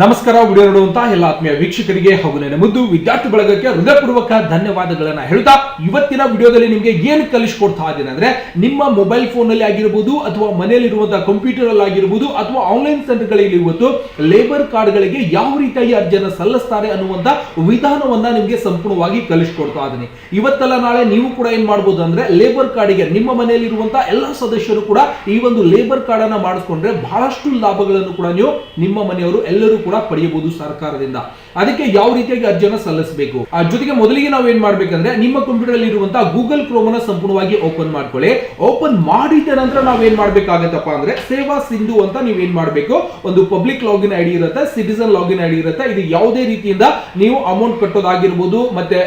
ನಮಸ್ಕಾರ, ವಿಡಿಯೋ ನೋಡುವಂತ ಎಲ್ಲ ಆತ್ಮೀಯ ವೀಕ್ಷಕರಿಗೆ ಹಾಗೂ ನನ್ನ ಮುದ್ದು ವಿದ್ಯಾರ್ಥಿ ಬಳಗಕ್ಕೆ ಹೃದಯಪೂರ್ವಕ ಧನ್ಯವಾದಗಳನ್ನ ಹೇಳ್ತಾ ಇವತ್ತಿನ ವಿಡಿಯೋದಲ್ಲಿ ನಿಮಗೆ ಏನು ಕಲಿಸ್ಕೊಡ್ತಾ ಇದ್ದೀನಿ ಅಂದ್ರೆ ನಿಮ್ಮ ಮೊಬೈಲ್ ಫೋನ್ ಅಲ್ಲಿ ಆಗಿರಬಹುದು ಅಥವಾ ಮನೆಯಲ್ಲಿರುವಂತಹ ಕಂಪ್ಯೂಟರ್ ಅಲ್ಲಿ ಆಗಿರಬಹುದು ಅಥವಾ ಆನ್ಲೈನ್ ಸೆಂಟರ್ಗಳಲ್ಲಿ ಇವತ್ತು ಲೇಬರ್ ಕಾರ್ಡ್ ಗಳಿಗೆ ಯಾವ ರೀತಿಯಾಗಿ ಅರ್ಜಿಯನ್ನು ಸಲ್ಲಿಸ್ತಾರೆ ಅನ್ನುವಂತ ವಿಧಾನವನ್ನ ನಿಮಗೆ ಸಂಪೂರ್ಣವಾಗಿ ಕಲಿಸ್ಕೊಡ್ತಾ ಇದ್ದೀನಿ. ಇವತ್ತಲ್ಲ ನಾಳೆ ನೀವು ಕೂಡ ಏನ್ ಮಾಡಬಹುದು ಅಂದ್ರೆ ಲೇಬರ್ ಕಾರ್ಡಿಗೆ ನಿಮ್ಮ ಮನೆಯಲ್ಲಿರುವಂತಹ ಎಲ್ಲ ಸದಸ್ಯರು ಕೂಡ ಈ ಒಂದು ಲೇಬರ್ ಕಾರ್ಡ್ ಅನ್ನ ಮಾಡಿಸ್ಕೊಂಡ್ರೆ ಬಹಳಷ್ಟು ಲಾಭಗಳನ್ನು ಕೂಡ ನೀವು ನಿಮ್ಮ ಮನೆಯವರು ಎಲ್ಲರೂ ಕೂಡ ಪಡೆಯಬಹುದು ಸರ್ಕಾರದಿಂದ. ಅದಕ್ಕೆ ಯಾವ ರೀತಿಯಾಗಿ ಅರ್ಜಿಯನ್ನು ಸಲ್ಲಿಸಬೇಕು? ಆ, ಜೊತೆಗೆ ಮೊದಲಿಗೆ ನಾವು ಏನ್ ಮಾಡ್ಬೇಕಂದ್ರೆ, ನಿಮ್ಮ ಕಂಪ್ಯೂಟರ್ ಅಲ್ಲಿ ಇರುವಂತಹ ಗೂಗಲ್ ಕ್ರೋಮ್ ಅನ್ನ ಸಂಪೂರ್ಣವಾಗಿ ಓಪನ್ ಮಾಡ್ಕೊಳ್ಳಿ. ಓಪನ್ ಮಾಡಿದ ನಂತರ ನಾವು ಏನ್ ಮಾಡ್ಬೇಕಾಗತ್ತಪ್ಪ ಅಂದ್ರೆ, ಸೇವಾ ಸಿಂಧು ಅಂತ ನೀವ್ ಏನ್ ಮಾಡ್ಬೇಕು? ಒಂದು ಪಬ್ಲಿಕ್ ಲಾಗಿನ್ ಐಡಿ ಇರುತ್ತೆ ಸಿಟಿಸನ್ ಲಾಗಿನ್ ಐಡಿ ಇರುತ್ತೆ. ಇದು ಯಾವುದೇ ರೀತಿಯಿಂದ ನೀವು ಅಮೌಂಟ್ ಕಟ್ಟೋದಾಗಿರ್ಬೋದು, ಮತ್ತೆ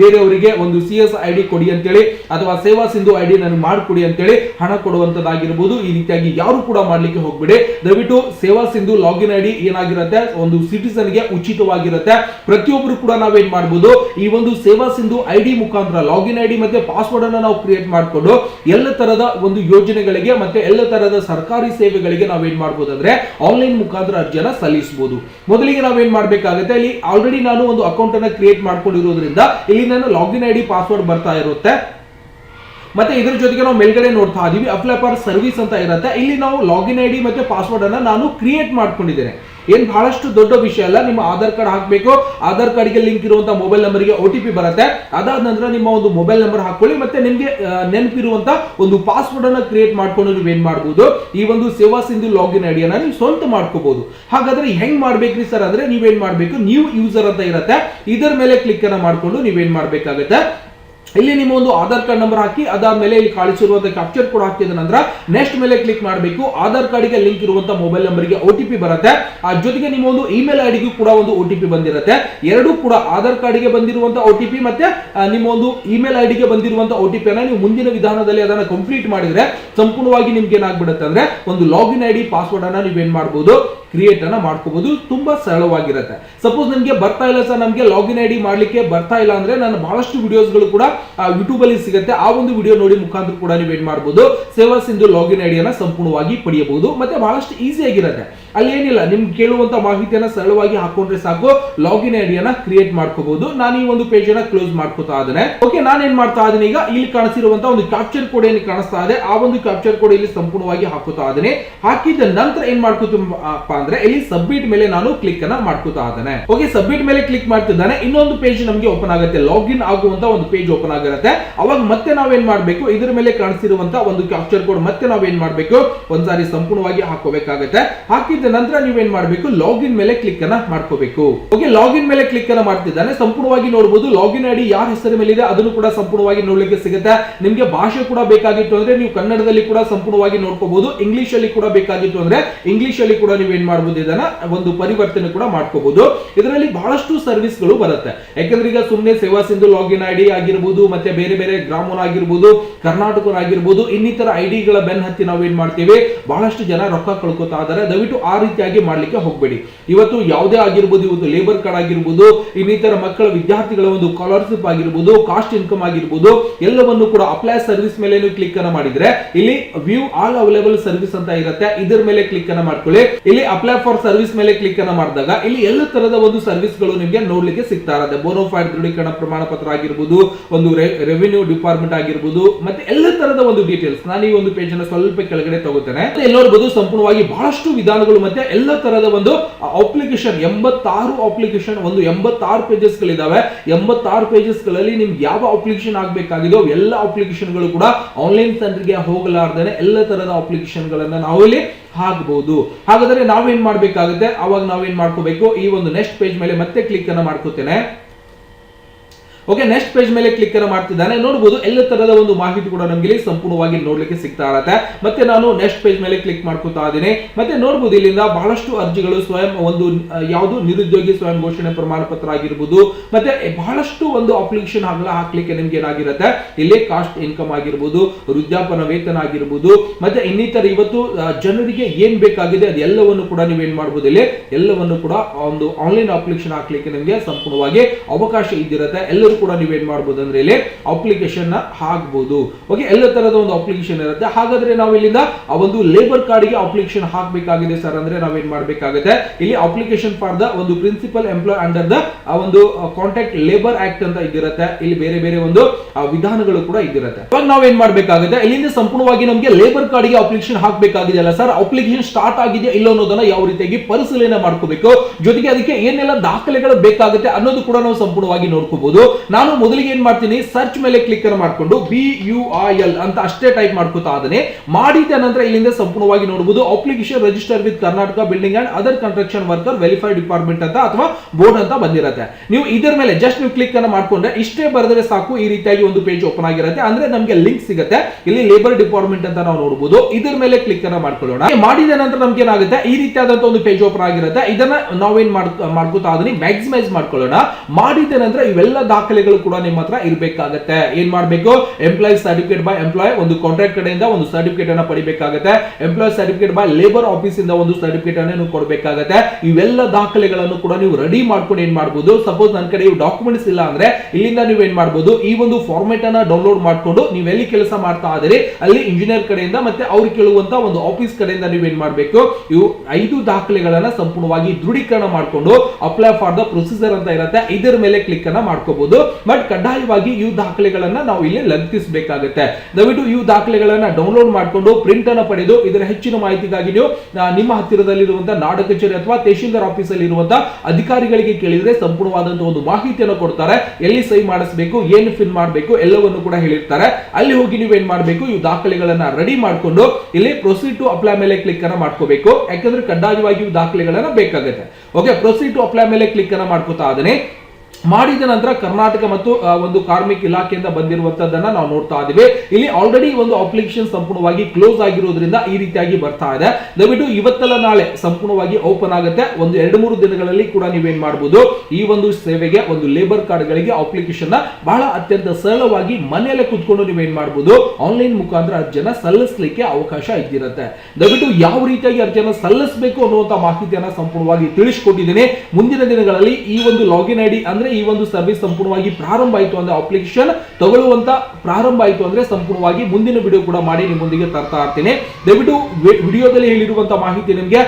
ಬೇರೆಯವರಿಗೆ ಒಂದು ಸಿ ಎಸ್ ಐ ಡಿ ಕೊಡಿ ಅಂತೇಳಿ, ಅಥವಾ ಸೇವಾ ಸಿಂಧು ಐ ಡಿ ನನಗೆ ಮಾಡಿಕೊಡಿ ಅಂತೇಳಿ ಹಣ ಕೊಡುವಂತದ್ದಾಗಿರ್ಬೋದು. ಈ ರೀತಿಯಾಗಿ ಯಾರು ಕೂಡ ಮಾಡ್ಲಿಕ್ಕೆ ಹೋಗ್ಬೇಡಿ. ದಯವಿಟ್ಟು ಸೇವಾ ಸಿಂಧು ಲಾಗಿನ್ ಐಡಿ ಏನಾಗಿರುತ್ತೆ ಒಂದು ಸಿಟಿಸನ್ಗೆ ಉಚಿತವಾಗಿರುತ್ತೆ. ಪ್ರತಿಯೊಬ್ಬರು ಕೂಡ ನಾವೇನ್ ಮಾಡಬಹುದು ಈ ಒಂದು ಸೇವಾ ಸಿಂಧು ಐಡಿ ಮುಖಾಂತರ ಲಾಗಿನ್ ಐಡಿ ಮತ್ತೆ ಪಾಸ್ವರ್ಡ್ ಅನ್ನ ನಾವು ಕ್ರಿಯೇಟ್ ಮಾಡಿಕೊಂಡು ಎಲ್ಲ ತರದ ಒಂದು ಯೋಜನೆಗಳಿಗೆ ಮತ್ತೆ ಎಲ್ಲ ತರದ ಸರ್ಕಾರಿ ಸೇವೆಗಳಿಗೆ ನಾವೇನ್ ಮಾಡಬಹುದು ಅಂದ್ರೆ ಆನ್ಲೈನ್ ಮುಖಾಂತರ ಅರ್ಜಿಯನ್ನ ಸಲ್ಲಿಸಬಹುದು ಮೊದಲಿಗೆ ನಾವೇನ್ ಮಾಡಬೇಕಾಗುತ್ತೆ ಇಲ್ಲಿ ಆಲ್ರೆಡಿ ನಾನು ಒಂದು ಅಕೌಂಟ್ ಅನ್ನ ಕ್ರಿಯೇಟ್ ಮಾಡ್ಕೊಂಡಿರೋದ್ರಿಂದ ಇಲ್ಲಿ ನಾನು ಲಾಗಿನ್ ಐಡಿ ಪಾಸ್ವರ್ಡ್ ಬರ್ತಾ ಇರುತ್ತೆ. ಮತ್ತೆ ಇದ್ರ ಜೊತೆಗೆ ನಾವು ಮೇಲ್ಗಡೆ ನೋಡ್ತಾ ಇದೀವಿ ಅಪ್ಲೈ ಫಾರ್ ಸರ್ವಿಸ್ ಅಂತ ಇರುತ್ತೆ. ಇಲ್ಲಿ ನಾವು ಲಾಗಿನ್ ಐಡಿ ಮತ್ತೆ ಪಾಸ್ವರ್ಡ್ ಅನ್ನ ನಾನು ಕ್ರಿಯೇಟ್ ಮಾಡ್ಕೊಂಡಿದ್ದೇನೆ. ಏನ್ ಬಹಳಷ್ಟು ದೊಡ್ಡ ವಿಷಯ ಅಲ್ಲ, ನಿಮ್ಮ ಆಧಾರ್ ಕಾರ್ಡ್ ಹಾಕಬೇಕು. ಆಧಾರ್ ಕಾರ್ಡ್ಗೆ ಲಿಂಕ್ ಇರುವಂತಹ ಮೊಬೈಲ್ ನಂಬರ್ಗೆ ಒ ಟಿ ಪಿ ಬರುತ್ತೆ. ಅದಾದ ನಂತರ ನಿಮ್ಮ ಒಂದು ಮೊಬೈಲ್ ನಂಬರ್ ಹಾಕೊಳ್ಳಿ, ಮತ್ತೆ ನಿಮಗೆ ನೆನಪಿರುವಂತಹ ನೆನಪಿರುವಂತ ಒಂದು ಪಾಸ್ವರ್ಡ್ ಅನ್ನು ಕ್ರಿಯೇಟ್ ಮಾಡ್ಕೊಂಡು ನೀವು ಏನ್ ಮಾಡಬಹುದು ಈ ಒಂದು ಸೇವಾ ಸಿಂಧು ಲಾಗಿನ್ ಐಡಿಯನ್ನ ನೀವು ಸ್ವಂತ ಮಾಡ್ಕೋಬಹುದು ಹಾಗಾದ್ರೆ ಹೆಂಗ್ ಮಾಡ್ಬೇಕ್ರಿ ಸರ್? ಅಂದ್ರೆ ನೀವೇನ್ ಮಾಡ್ಬೇಕು? ನ್ಯೂ ಯೂಸರ್ ಅಂತ ಇರುತ್ತೆ. ಇದರ ಮೇಲೆ ಕ್ಲಿಕ್ ಅನ್ನ ಮಾಡ್ಕೊಂಡು ನೀವೇನ್ ಮಾಡ್ಬೇಕಾಗುತ್ತೆ? ಇಲ್ಲಿ ನಿಮ್ಮ ಒಂದು ಆಧಾರ್ ಕಾರ್ಡ್ ನಂಬರ್ ಹಾಕಿ ಅದಾದ ಮೇಲೆ ಇಲ್ಲಿ ಕಾಣಿಸಿರುವಂತ ಕ್ಯಾಪ್ಚರ್ ಕೂಡ ಹಾಕಿದ ನಂತರ ನೆಕ್ಸ್ಟ್ ಮೇಲೆ ಕ್ಲಿಕ್ ಮಾಡಬೇಕು. ಆಧಾರ್ ಕಾರ್ಡ್ಗೆ ಲಿಂಕ್ ಇರುವಂತಹ ಮೊಬೈಲ್ ನಂಬರ್ಗೆ ಒ ಟಿ ಪಿ ಬರುತ್ತೆ. ಆ ಜೊತೆಗೆ ನಿಮ್ಮ ಒಂದು ಇಮೇಲ್ ಐಡಿಗೂ ಕೂಡ ಒಂದು ಒ ಟಿ ಪಿ ಬಂದಿರುತ್ತೆ. ಎರಡೂ ಕೂಡ ಆಧಾರ್ ಕಾರ್ಡ್ಗೆ ಬಂದಿರುವಂತಹ ಒ ಟಿ ಪಿ ಮತ್ತೆ ನಿಮ್ಮ ಒಂದು ಇಮೇಲ್ ಐಡಿಗೆ ಬಂದಿರುವಂತ ಒ ಟಿ ಪಿ ಅನ್ನ ನೀವು ಮುಂದಿನ ವಿಧಾನದಲ್ಲಿ ಅದನ್ನ ಕಂಪ್ಲೀಟ್ ಮಾಡಿದ್ರೆ ಸಂಪೂರ್ಣವಾಗಿ ನಿಮ್ಗೆ ಏನಾಗ್ಬಿಡುತ್ತೆ ಅಂದ್ರೆ ಒಂದು ಲಾಗಿನ್ ಐಡಿ ಪಾಸ್ವರ್ಡ್ ಅನ್ನ ನೀವೇನ್ ಮಾಡಬಹುದು ಕ್ರಿಯೇಟ್ ಅನ್ನ ಮಾಡ್ಕೋಬಹುದು ತುಂಬಾ ಸರಳವಾಗಿರುತ್ತೆ. ಸಪೋಸ್ ನನಗೆ ಬರ್ತಾ ಇಲ್ಲ ಸರ್, ನಮಗೆ ಲಾಗಿನ್ ಐಡಿ ಮಾಡ್ಲಿಕ್ಕೆ ಬರ್ತಾ ಇಲ್ಲ ಅಂದ್ರೆ ನಾನು ಬಹಳಷ್ಟು ವಿಡಿಯೋಸ್ಗಳು ಕೂಡ ಯೂಟ್ಯೂಬ್ ಅಲ್ಲಿ ಸಿಗುತ್ತೆ. ಆ ಒಂದು ವಿಡಿಯೋ ನೋಡಿ ಮುಖಾಂತರ ಕೂಡ ನೀವು ಏನ್ ಮಾಡಬಹುದು ಸೇವಾ ಸಿಂಧು ಲಾಗಿನ್ ಐಡಿಯನ್ನ ಸಂಪೂರ್ಣವಾಗಿ ಪಡೆಯಬಹುದು. ಮತ್ತೆ ಬಹಳಷ್ಟು ಈಸಿ ಆಗಿರುತ್ತೆ. ಅಲ್ಲಿ ಏನಿಲ್ಲ ನಿಮ್ಗೆ ಕೇಳುವಂತ ಮಾಹಿತಿಯನ್ನ ಸರಳವಾಗಿ ಹಾಕೊಂಡ್ರೆ ಸಾಕು. ಲಾಗಿನ್ ಐಡಿಯನ್ನ ಕ್ರಿಯೇಟ್ ಮಾಡ್ಕೋಬಹುದು ನಾನು ಈ ಒಂದು ಪೇಜ್ ಅನ್ನ ಕ್ಲೋಸ್ ಮಾಡ್ಕೋತಾ ಇದ್ದೇನೆ. ಓಕೆ ನಾನು ಏನ್ ಮಾಡ್ತಾ ಇದ್ದೀನಿ ಈಗ? ಇಲ್ಲಿ ಕಾಣಿಸಿರುವಂತ ಒಂದು ಕ್ಯಾಪ್ಚರ್ ಕೋಡ್ ಏನು ಕಾಣಿಸ್ತಾ ಇದೆ? ಆ ಒಂದು ಕ್ಯಾಪ್ಚರ್ ಕೋಡ್ ಇಲ್ಲಿ ಸಂಪೂರ್ಣವಾಗಿ ಹಾಕೋತಾ ಇದ್ದೇನೆ. ಹಾಕಿದ ನಂತರ ಏನ್ ಮಾಡ್ಕೋತಪ್ಪ ಅಂದ್ರೆ, ಇಲ್ಲಿ ಸಬ್ಮಿಟ್ ಮೇಲೆ ನಾನು ಕ್ಲಿಕ್ ಅನ್ನ ಮಾಡ್ಕೋತಾ ಇದ್ದೇನೆ. ಓಕೆ ಸಬ್ಮಿಟ್ ಮೇಲೆ ಕ್ಲಿಕ್ ಮಾಡ್ತಿದ್ದಾನೆ. ಇನ್ನೊಂದು ಪೇಜ್ ನಮಗೆ ಓಪನ್ ಆಗುತ್ತೆ. ಲಾಗಿನ್ ಆಗುವಂತ ಒಂದು ಪೇಜ್ ಓಪನ್ ಆಗಿರುತ್ತೆ ಅವಾಗ ಮತ್ತೆ ನಾವೇನ್ ಮಾಡ್ಬೇಕು? ಇದರ ಮೇಲೆ ಕಾಣಿಸಿರುವಂತ ಒಂದು ಕ್ಯಾಪ್ಚರ್ ಕೋಡ್ ಮತ್ತೆ ನಾವೇನ್ ಮಾಡ್ಬೇಕು? ಒಂದ್ಸಾರಿ ಸಂಪೂರ್ಣವಾಗಿ ಹಾಕೋಬೇಕಾಗುತ್ತೆ. ಹಾಕಿದ ನಂತರ ನೀವೇನ್ ಮಾಡಬೇಕು? ಲಾಗಿನ್ ಮೇಲೆ ಕ್ಲಿಕ್ ಅನ್ನ ಮಾಡ್ಕೋಬೇಕು. ಓಕೆ ಲಾಗಿನ್ ಮೇಲೆ ಕ್ಲಿಕ್ ಅನ್ನ ಮಾಡ್ತಿದ್ದಾನೆ. ಸಂಪೂರ್ಣವಾಗಿ ನೋಡಬಹುದು ಲಾಗಿನ್ ಐಡಿ ಯಾರ ಹೆಸರ ಮೇಲೆ ಇದೆ ಅದನ್ನು ಕೂಡ ಸಂಪೂರ್ಣವಾಗಿ ನೋಡ್ಲಿಕ್ಕೆ ಸಿಗುತ್ತೆ. ನಿಮ್ಗೆ ಭಾಷೆ ಕೂಡ ಬೇಕಾಗಿತ್ತು ಅಂದ್ರೆ ನೀವು ಕನ್ನಡದಲ್ಲಿ ಕೂಡ ಸಂಪೂರ್ಣವಾಗಿ ನೋಡ್ಕೋಬಹುದು ಇಂಗ್ಲಿಷ್ ಅಲ್ಲಿ ಕೂಡ ಬೇಕಾಗಿತ್ತು ಅಂದ್ರೆ ಇಂಗ್ಲಿಷ್ ಅಲ್ಲಿ ಕೂಡ ನೀವು ಏನ್ ಮಾಡಬಹುದು ಇದನ್ನ ಒಂದು ಪರಿವರ್ತನೆ ಕೂಡ ಮಾಡ್ಕೋಬಹುದು ಇದರಲ್ಲಿ ಬಹಳಷ್ಟು ಸರ್ವಿಸ್ಗಳು ಬರುತ್ತೆ. ಯಾಕಂದ್ರೆ ಈಗ ಸುಮ್ಮನೆ ಸೇವಾ ಸಿಂಧು ಲಾಗಿನ್ ಐಡಿ ಆಗಿರ್ಬೋದು, ಮತ್ತೆ ಬೇರೆ ಬೇರೆ ಗ್ರಾಮನ್ ಆಗಿರ್ಬೋದು ಕರ್ನಾಟಕ ಆಗಿರ್ಬೋದು, ಇನ್ನಿತರ ಐಡಿಗಳ ಬೆನ್ ಹತ್ತಿ ನಾವು ಏನ್ ಮಾಡ್ತೀವಿ? ಬಹಳಷ್ಟು ಜನ ರೊಕ್ಕ ಕಳ್ಕೊತಾ ಇದಾರೆ ದಯವಿಟ್ಟು ರೀತಿಯಾಗಿ ಮಾಡಲಿಕ್ಕೆ ಹೋಗಬೇಡಿ. ಇವತ್ತು ಯಾವುದೇ ಆಗಿರ್ಬೋದು, ಇವತ್ತು ಲೇಬರ್ ಕಾರ್ಡ್ ಆಗಿರ್ಬೋದು, ಇನ್ನಿತರ ಮಕ್ಕಳ ವಿದ್ಯಾರ್ಥಿಗಳ ಒಂದು ಸ್ಕಾಲರ್ಶಿಪ್ ಆಗಿರ್ಬೋದು ಕಾಸ್ಟ್ ಇನ್ಕಮ್ ಆಗಿರ್ಬೋದು, ಎಲ್ಲವನ್ನು ಕೂಡ ಅಪ್ಲೈ ಸರ್ವಿಸ್ ಮೇಲೆ ಕ್ಲಿಕ್ ಅನ್ನ ಮಾಡಿದ್ರೆ, ಇಲ್ಲಿ ವ್ಯೂ ಆಲ್ ಅವೈಲೇಬಲ್ ಸರ್ವಿಸ್ ಅಂತ ಇರುತ್ತೆ. ಇದರ ಮೇಲೆ ಕ್ಲಿಕ್ ಅನ್ನ ಮಾಡ್ಕೊಳ್ಳಿ. ಇಲ್ಲಿ ಅಪ್ಲೈ ಫಾರ್ ಸರ್ವಿಸ್ ಮೇಲೆ ಕ್ಲಿಕ್ ಅನ್ನ ಮಾಡಿದಾಗ, ಇಲ್ಲಿ ಎಲ್ಲ ತರದ ಒಂದು ಸರ್ವಿಸ್ಗಳು ನಿಮಗೆ ನೋಡ್ಲಿಕ್ಕೆ ಸಿಗ್ತಾ ಇರುತ್ತೆ. ಬೋನೋಫೈಡ್ ದೃಢೀಕರಣ ಪ್ರಮಾಣ ಪತ್ರ ಆಗಿರ್ಬೋದು, ಒಂದು ರೆವಿನ್ಯೂ ಡಿಪಾರ್ಟ್ಮೆಂಟ್ ಆಗಿರ್ಬೋದು, ಮತ್ತೆ ಎಲ್ಲ ತರದ ಒಂದು ಡೀಟೇಲ್ಸ್ ನಾನು ಈ ಒಂದು ಪೇಜ್ ಅನ್ನ ಸ್ವಲ್ಪ ಕೆಳಗಡೆ ತಗೋತೇನೆ. ಇಲ್ಲಿ ನೋಡಬಹುದು ಸಂಪೂರ್ಣವಾಗಿ ಬಹಳಷ್ಟು ವಿಧಾನಗಳು ಮತ್ತೆ ಎಲ್ಲ ತರಹದ ಒಂದು ಅಪ್ಲಿಕೇಶನ್ ಎಂಬತ್ತಾರು ಅಪ್ಲಿಕೇಶನ್ ಒಂದು ಎಂಬತ್ತಾರು ಪೇಜಸ್ ಗಳಿದಾವೆ ಎಂಬತ್ತಾರು ಪೇಜಸ್ಗಳಲ್ಲಿ ನಿಮ್ಗೆ ಯಾವ ಅಪ್ಲಿಕೇಶನ್ ಆಗ್ಬೇಕಾಗಿದೋ ಎಲ್ಲ ಅಪ್ಲಿಕೇಶನ್ಗಳು ಕೂಡ ಆನ್ಲೈನ್ ಸೆಂಟರ್ಗೆ ಹೋಗಲಾರ್ದೇನೆ ಎಲ್ಲ ತರಹದ ಅಪ್ಲಿಕೇಶನ್ ಗಳನ್ನ ನಾವು ಇಲ್ಲಿ ಹಾಕಬಹುದು ಹಾಗಾದ್ರೆ ನಾವೇನ್ ಮಾಡ್ಬೇಕಾಗುತ್ತೆ? ಅವಾಗ ನಾವೇನ್ ಮಾಡ್ಕೋಬೇಕು? ಈ ಒಂದು ನೆಕ್ಸ್ಟ್ ಪೇಜ್ ಮೇಲೆ ಮತ್ತೆ ಕ್ಲಿಕ್ ಅನ್ನ ಮಾಡ್ಕೋತೇನೆ. ಓಕೆ ನೆಕ್ಸ್ಟ್ ಪೇಜ್ ಮೇಲೆ ಕ್ಲಿಕ್ ಅನ್ನ ಮಾಡ್ತಿದ್ದಾನೆ. ನೋಡಬಹುದು ಎಲ್ಲ ತರದ ಒಂದು ಮಾಹಿತಿ ಕೂಡ ನಮಗೆ ಇಲ್ಲಿ ಸಂಪೂರ್ಣವಾಗಿ ನೋಡ್ಲಿಕ್ಕೆ ಸಿಗ್ತಾ ಇರತ್ತೆ. ಮತ್ತೆ ನಾನು ನೆಕ್ಸ್ಟ್ ಪೇಜ್ ಮೇಲೆ ಕ್ಲಿಕ್ ಮಾಡ್ಕೊತಾ ಇದ್ದೀನಿ. ಮತ್ತೆ ನೋಡಬಹುದು ಇಲ್ಲಿಂದ ಬಹಳಷ್ಟು ಅರ್ಜಿಗಳು ಸ್ವಯಂ ಒಂದು ಯಾವುದು ನಿರುದ್ಯೋಗಿ ಸ್ವಯಂ ಘೋಷಣೆ ಪ್ರಮಾಣ ಪತ್ರ ಆಗಿರ್ಬೋದು. ಮತ್ತೆ ಬಹಳಷ್ಟು ಒಂದು ಅಪ್ಲಿಕೇಶನ್ ಹಾಕ್ಲಿಕ್ಕೆ ನಿಮ್ಗೆ ಏನಾಗಿರುತ್ತೆ? ಇಲ್ಲಿ ಕಾಸ್ಟ್ ಇನ್ಕಮ್ ಆಗಿರ್ಬೋದು, ವೃದ್ಧಾಪನ ವೇತನ ಆಗಿರ್ಬೋದು. ಮತ್ತೆ ಇನ್ನಿತರ ಇವತ್ತು ಜನರಿಗೆ ಏನ್ ಬೇಕಾಗಿದೆ, ಅದೆಲ್ಲವನ್ನು ಕೂಡ ನೀವೇನ್ ಮಾಡಬಹುದು ಇಲ್ಲಿ? ಎಲ್ಲವನ್ನು ಕೂಡ ಒಂದು ಆನ್ಲೈನ್ ಅಪ್ಲಿಕೇಶನ್ ಹಾಕ್ಲಿಕ್ಕೆ ನಿಮಗೆ ಸಂಪೂರ್ಣವಾಗಿ ಅವಕಾಶ ಇದ್ದಿರುತ್ತೆ. ಎಲ್ಲರೂ ನೆಕ್ಸ್ಟ್ ಕೂಡ ಏನ್ ಮಾಡ್ಬೋದು ಅಂದ್ರೆ ಇಲ್ಲಿ ಅಪ್ಲಿಕೇಶನ್ ಹಾಕ್ಬೋದು. ಓಕೆ ಎಲ್ಲ ತರದ ಒಂದು ಅಪ್ಲಿಕೇಶನ್ ಇರುತ್ತೆ. ಹಾಗಾದ್ರೆ ನಾವು ಇಲ್ಲಿಂದ ಆ ಒಂದು ಲೇಬರ್ ಕಾರ್ಡ್ಗೆ ಅಪ್ಲಿಕೇಶನ್ ಹಾಕಬೇಕಾಗಿದೆ ಸರ್ ಅಂದ್ರೆ ನಾವೇನ್ ಮಾಡಬೇಕಾಗುತ್ತೆ? ಇಲ್ಲಿ ಅಪ್ಲಿಕೇಶನ್ ಫಾರ್ ದ ಒಂದು ಪ್ರಿನ್ಸಿಪಲ್ ಎಂಪ್ಲಾಯ್ ಅಂಡರ್ ದ ಆ ಒಂದು ಕಾಂಟ್ಯಾಕ್ಟ್ ಲೇಬರ್ ಆಕ್ಟ್ ಅಂತ ಇದಿರುತ್ತೆ ಇಲ್ಲಿ ಬೇರೆ ಬೇರೆ ಒಂದು ವಿಧಾನಗಳು ಕೂಡ ಇದಿರುತ್ತೆ ಇವಾಗ ನಾವೇನ್ ಮಾಡ್ಬೇಕಾಗುತ್ತೆ? ಇಲ್ಲಿಂದ ಸಂಪೂರ್ಣವಾಗಿ ನಮಗೆ ಲೇಬರ್ ಕಾರ್ಡ್ಗೆ ಅಪ್ಲಿಕೇಶನ್ ಹಾಕಬೇಕಾಗಿದೆ ಅಲ್ಲ ಸರ್ ಅಪ್ಲಿಕೇಶನ್ ಸ್ಟಾರ್ಟ್ ಆಗಿದೆಯಾ ಇಲ್ಲ ಅನ್ನೋದನ್ನ ಯಾವ ರೀತಿಯಾಗಿ ಪರಿಶೀಲನೆ ಮಾಡ್ಕೋಬೇಕು. ಜೊತೆಗೆ ಅದಕ್ಕೆ ಏನೆಲ್ಲ ದಾಖಲೆಗಳು ಬೇಕಾಗುತ್ತೆ ಅನ್ನೋದು ಕೂಡ ನಾವು ಸಂಪೂರ್ಣವಾಗಿ ನೋಡ್ಕೋಬಹುದು ನಾನು ಮೊದಲಿಗೆ ಏನ್ ಮಾಡ್ತೀನಿ? ಸರ್ಚ್ ಮೇಲೆ ಕ್ಲಿಕ್ ಅನ್ನು ಮಾಡ್ಕೊಂಡು ಬಿ ಯು ಐ ಎಲ್ ಅಂತ ಅಷ್ಟೇ ಟೈಪ್ ಮಾಡ್ಕೋತಾ ಅದನ್ನೇ ಮಾಡಿದ ನಂತರ ಇಲ್ಲಿಂದ ಸಂಪೂರ್ಣವಾಗಿ ನೋಡಬಹುದು application register with Karnataka building and other construction worker verified department ಅಂತ ಅಥವಾ ಬೋರ್ಡ್ ಅಂತ ಬಂದಿರುತ್ತೆ. ನೀವು ಇದರ ಮೇಲೆ ಜಸ್ಟ್ ನೀವು ಕ್ಲಿಕ್ ಅನ್ನು ಮಾಡ್ಕೊಂಡ್ರೆ ಇಷ್ಟೇ ಬರೆದ್ರೆ ಸಾಕು, ಈ ರೀತಿಯಾಗಿ ಒಂದು ಪೇಜ್ ಓಪನ್ ಆಗಿರುತ್ತೆ. ಅಂದ್ರೆ ನಮಗೆ ಲಿಂಕ್ ಸಿಗುತ್ತೆ. ಇಲ್ಲಿ ಲೇಬರ್ ಡಿಪಾರ್ಟ್ಮೆಂಟ್ ಅಂತ ನಾವು ನೋಡಬಹುದು ಇದರ ಮೇಲೆ ಕ್ಲಿಕ್ ಅನ್ನ ಮಾಡ್ಕೊಳ್ಳೋಣ. ಮಾಡಿದ ನಂತರ ನಮ್ಗೆ ಏನಾಗುತ್ತೆ? ಈ ರೀತಿಯಾದಂತಹ ಒಂದು ಪೇಜ್ ಓಪನ್ ಆಗಿರುತ್ತೆ. ಇದನ್ನ ನಾವೇನ್ ಮಾಡ್ಕೊತಾ ಅದನ್ನ ಮ್ಯಾಕ್ಸಿಮೈಸ್ ಮಾಡ್ಕೊಳ್ಳೋಣ. ಮಾಡಿದ ನಂತರ ಇವೆಲ್ಲ ದಾಖಲೆಗಳು ಕೂಡ ನಿಮ್ಮ ಹತ್ರ ಇರಬೇಕಾಗತ್ತೆ. ಏನ್ ಮಾಡಬೇಕು? ಎಂಪ್ಲಾಯ್ ಸರ್ಟಿಫಿಕೇಟ್ ಬೈ ಎಂಪ್ಲಾಯ್ ಒಂದು ಕಾಂಟ್ರಾಕ್ಟ್ ಕಡೆಯಿಂದ ಒಂದು ಸರ್ಟಿಫಿಕೇಟ್ ಅನ್ನ ಪಡಿಬೇಕಾಗತ್ತೆ. Employ certificate by labour office ಇಂದ ಒಂದು ಸರ್ಟಿಫಿಕೇಟ್ ಅನ್ನು ಕೊಡಬೇಕಾಗತ್ತೆ. ಇವೆಲ್ಲ ದಾಖಲೆಗಳನ್ನು ಕೂಡ ನೀವು ರೆಡಿ ಮಾಡ್ಕೊಂಡು ಏನ್ ಮಾಡಬಹುದು ಸಪೋಸ್ ನನ್ನ ಕಡೆ ಡಾಕ್ಯುಮೆಂಟ್ಸ್ ಇಲ್ಲ ಅಂದ್ರೆ ಇಲ್ಲಿಂದ ನೀವು ಏನ್ ಮಾಡಬಹುದು ಈ ಒಂದು ಫಾರ್ಮೆಟ್ ಅನ್ನ ಡೌನ್ಲೋಡ್ ಮಾಡ್ಕೊಂಡು ನೀವು ಎಲ್ಲಿ ಕೆಲಸ ಮಾಡ್ತಾ ಇದ್ದೀರಿ? ಅಲ್ಲಿ ಇಂಜಿನಿಯರ್ ಕಡೆಯಿಂದ ಮತ್ತೆ ಅವ್ರು ಕೇಳುವಂತ ಒಂದು ಆಫೀಸ್ ಕಡೆಯಿಂದ ನೀವು ಏನ್ ಮಾಡಬೇಕು? ಇವು ಐದು ದಾಖಲೆಗಳನ್ನ ಸಂಪೂರ್ಣವಾಗಿ ದೃಢೀಕರಣ ಮಾಡ್ಕೊಂಡು ಅಪ್ಲೈ ಫಾರ್ ದ ಪ್ರೊಸೀಜರ್ ಅಂತ ಇರುತ್ತೆ. ಇದರ ಮೇಲೆ ಕ್ಲಿಕ್ ಅನ್ನ ಮಾಡ್ಕೋಬಹುದು ಬಟ್ ಕಡ್ಡಾಯವಾಗಿ ಇವು ದಾಖಲೆಗಳನ್ನ ನಾವು ಇಲ್ಲಿ ಲಗತ್ತಿಸಬೇಕಾಗುತ್ತೆ. ದಯವಿಟ್ಟು ಇವು ದಾಖಲೆಗಳನ್ನ ಡೌನ್ಲೋಡ್ ಮಾಡ್ಕೊಂಡು ಪ್ರಿಂಟ್ ಅನ್ನು ಪಡೆದು ಇದರ ಹೆಚ್ಚಿನ ಮಾಹಿತಿಗಾಗಿ ನೀವು ನಿಮ್ಮ ಹತ್ತಿರದಲ್ಲಿರುವಂತಹ ನಾಡ ಕಚೇರಿ ಅಥವಾ ತಹಶೀಲ್ದಾರ್ ಆಫೀಸ್ ಅಲ್ಲಿ ಇರುವಂತಹ ಅಧಿಕಾರಿಗಳಿಗೆ ಕೇಳಿದ್ರೆ ಸಂಪೂರ್ಣವಾದಂತಹ ಒಂದು ಮಾಹಿತಿಯನ್ನು ಕೊಡ್ತಾರೆ. ಎಲ್ಲಿ ಸಹಿ ಮಾಡಿಸಬೇಕು, ಏನು ಫಿಲ್ ಮಾಡಬೇಕು ಎಲ್ಲವನ್ನು ಕೂಡ ಹೇಳಿರ್ತಾರೆ. ಅಲ್ಲಿ ಹೋಗಿ ನೀವು ಏನ್ ಮಾಡಬೇಕು, ಈ ದಾಖಲೆಗಳನ್ನ ರೆಡಿ ಮಾಡ್ಕೊಂಡು ಇಲ್ಲಿ ಪ್ರೊಸೀಡ್ ಟು ಅಪ್ಲೈ ಮೇಲೆ ಕ್ಲಿಕ್ ಅನ್ನ ಮಾಡ್ಕೋಬೇಕು. ಯಾಕಂದ್ರೆ ಕಡ್ಡಾಯವಾಗಿ ಇವು ದಾಖಲೆಗಳನ್ನ ಬೇಕಾಗುತ್ತೆ. ಓಕೆ ಪ್ರೊಸೀಡ್ ಟು ಅಪ್ಲೈ ಮೇಲೆ ಕ್ಲಿಕ್ ಅನ್ನ ಮಾಡ್ಕೋತಾ ಅದನ್ನೇ ಮಾಡಿದ ನಂತರ ಕರ್ನಾಟಕ ಮತ್ತು ಒಂದು ಕಾರ್ಮಿಕ ಇಲಾಖೆಯಿಂದ ಬಂದಿರುವಂತದ್ದನ್ನ ನಾವು ನೋಡ್ತಾ ಇದೀವಿ. ಇಲ್ಲಿ ಆಲ್ರೆಡಿ ಒಂದು ಅಪ್ಲಿಕೇಶನ್ ಸಂಪೂರ್ಣವಾಗಿ ಕ್ಲೋಸ್ ಆಗಿರೋದ್ರಿಂದ ಈ ರೀತಿಯಾಗಿ ಬರ್ತಾ ಇದೆ. ದಯವಿಟ್ಟು ಇವತ್ತೆಲ್ಲ ನಾಳೆ ಸಂಪೂರ್ಣವಾಗಿ ಓಪನ್ ಆಗುತ್ತೆ. ಒಂದು ಎರಡು ಮೂರು ದಿನಗಳಲ್ಲಿ ಕೂಡ ನೀವೇನ್ ಮಾಡಬಹುದು ಈ ಒಂದು ಸೇವೆಗೆ, ಒಂದು ಲೇಬರ್ ಕಾರ್ಡ್ಗಳಿಗೆ ಅಪ್ಲಿಕೇಶನ್ ಬಹಳ ಅತ್ಯಂತ ಸರಳವಾಗಿ ಮನೆಯಲ್ಲೇ ಕುತ್ಕೊಂಡು ನೀವೇನ್ ಮಾಡಬಹುದು ಆನ್ಲೈನ್ ಮುಖಾಂತರ ಅರ್ಜಿಯನ್ನ ಸಲ್ಲಿಸಲಿಕ್ಕೆ ಅವಕಾಶ ಇದ್ದಿರುತ್ತೆ. ದಯವಿಟ್ಟು ಯಾವ ರೀತಿಯಾಗಿ ಅರ್ಜಿಯನ್ನು ಸಲ್ಲಿಸಬೇಕು ಅನ್ನುವಂತ ಮಾಹಿತಿಯನ್ನ ಸಂಪೂರ್ಣವಾಗಿ ತಿಳಿಸ್ಕೊಟ್ಟಿದ್ದೀನಿ. ಮುಂದಿನ ದಿನಗಳಲ್ಲಿ ಈ ಒಂದು ಲಾಗಿನ್ ಐಡಿ ಅಂದ್ರೆ ಈ ಒಂದು ಸರ್ವಿಸ್ ಸಂಪೂರ್ಣವಾಗಿ ಪ್ರಾರಂಭ ಆಯಿತು ಅಂದ್ರೆ ಅಪ್ಲಿಕೇಶನ್ ತಗೊಳ್ಳುವಂತ ಪ್ರಾರಂಭ ಆಯಿತು ಅಂದ್ರೆ ಸಂಪೂರ್ಣವಾಗಿ ಮುಂದಿನ ವಿಡಿಯೋ ಕೂಡ ಮಾಡಿ ನಿಮ್ಮೊಂದಿಗೆ ತರ್ತಾ ಇರ್ತೀನಿ. ದಯವಿಟ್ಟು ವಿಡಿಯೋದಲ್ಲಿ ಹೇಳಿರುವಂತ ಮಾಹಿತಿ ನಿಮಗೆ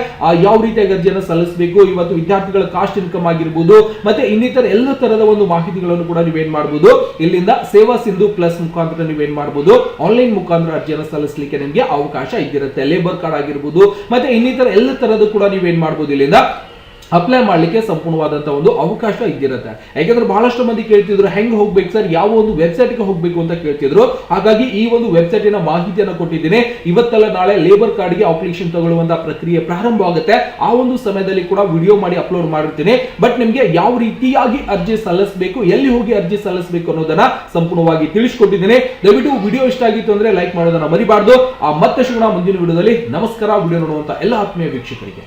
ಯಾವ ರೀತಿಯಾಗಿ ಅರ್ಜಿಯನ್ನು ಸಲ್ಲಿಸಬೇಕು, ಇವತ್ತು ವಿದ್ಯಾರ್ಥಿಗಳ ಕಾಸ್ಟ್ ಇನ್ಕಮ್ ಆಗಿರ್ಬೋದು, ಮತ್ತೆ ಇನ್ನಿತರ ಎಲ್ಲ ತರದ ಒಂದು ಮಾಹಿತಿಗಳನ್ನು ಕೂಡ ನೀವೇನ್ ಮಾಡಬಹುದು ಇಲ್ಲಿಂದ ಸೇವಾ ಸಿಂಧು ಪ್ಲಸ್ ಮುಖಾಂತರ ನೀವೇನ್ ಮಾಡಬಹುದು ಆನ್ಲೈನ್ ಮುಖಾಂತರ ಅರ್ಜಿಯನ್ನು ಸಲ್ಲಿಸಲಿಕ್ಕೆ ನಿಮಗೆ ಅವಕಾಶ ಇದ್ದಿರುತ್ತೆ. ಲೇಬರ್ ಕಾರ್ಡ್ ಆಗಿರ್ಬೋದು, ಮತ್ತೆ ಇನ್ನಿತರ ಎಲ್ಲ ತರಹದ ಕೂಡ ನೀವೇನ್ ಮಾಡಬಹುದು ಇಲ್ಲಿಂದ ಅಪ್ಲೈ ಮಾಡಲಿಕ್ಕೆ ಸಂಪೂರ್ಣವಾದಂಥ ಒಂದು ಅವಕಾಶ ಇದ್ದಿರುತ್ತೆ. ಯಾಕಂದ್ರೆ ಬಹಳಷ್ಟು ಮಂದಿ ಕೇಳ್ತಿದ್ರು, ಹೆಂಗ್ ಹೋಗ್ಬೇಕು ಸರ್? ಯಾವ ಒಂದು ವೆಬ್ಸೈಟ್ಗೆ ಹೋಗ್ಬೇಕು? ಅಂತ ಕೇಳ್ತಿದ್ರು. ಹಾಗಾಗಿ ಈ ಒಂದು ವೆಬ್ಸೈಟಿನ ಮಾಹಿತಿಯನ್ನು ಕೊಟ್ಟಿದ್ದೀನಿ. ಇವತ್ತಲ್ಲ ನಾಳೆ ಲೇಬರ್ ಕಾರ್ಡ್ಗೆ ಅಪ್ಲಿಕೇಶನ್ ತಗೊಳ್ಳುವಂತ ಪ್ರಕ್ರಿಯೆ ಪ್ರಾರಂಭ ಆಗುತ್ತೆ. ಆ ಒಂದು ಸಮಯದಲ್ಲಿ ಕೂಡ ವಿಡಿಯೋ ಮಾಡಿ ಅಪ್ಲೋಡ್ ಮಾಡಿರ್ತೀನಿ. ಬಟ್ ನಿಮಗೆ ಯಾವ ರೀತಿಯಾಗಿ ಅರ್ಜಿ ಸಲ್ಲಿಸಬೇಕು, ಎಲ್ಲಿ ಹೋಗಿ ಅರ್ಜಿ ಸಲ್ಲಿಸಬೇಕು ಅನ್ನೋದನ್ನ ಸಂಪೂರ್ಣವಾಗಿ ತಿಳಿಸ್ಕೊಟ್ಟಿದ್ದೀನಿ. ದಯವಿಟ್ಟು ವಿಡಿಯೋ ಇಷ್ಟ ಆಗಿತ್ತು ಅಂದ್ರೆ ಲೈಕ್ ಮಾಡೋದನ್ನ ಮರಿಬಾರ್ದು. ಆ ಮತ್ತೆ ಸಿಗೋಣ ಮುಂದಿನ ವಿಡಿಯೋದಲ್ಲಿ ನಮಸ್ಕಾರ. ವಿಡಿಯೋ ನೋಡುವಂತ ಎಲ್ಲ ಆತ್ಮೀಯ ವೀಕ್ಷಕರಿಗೆ.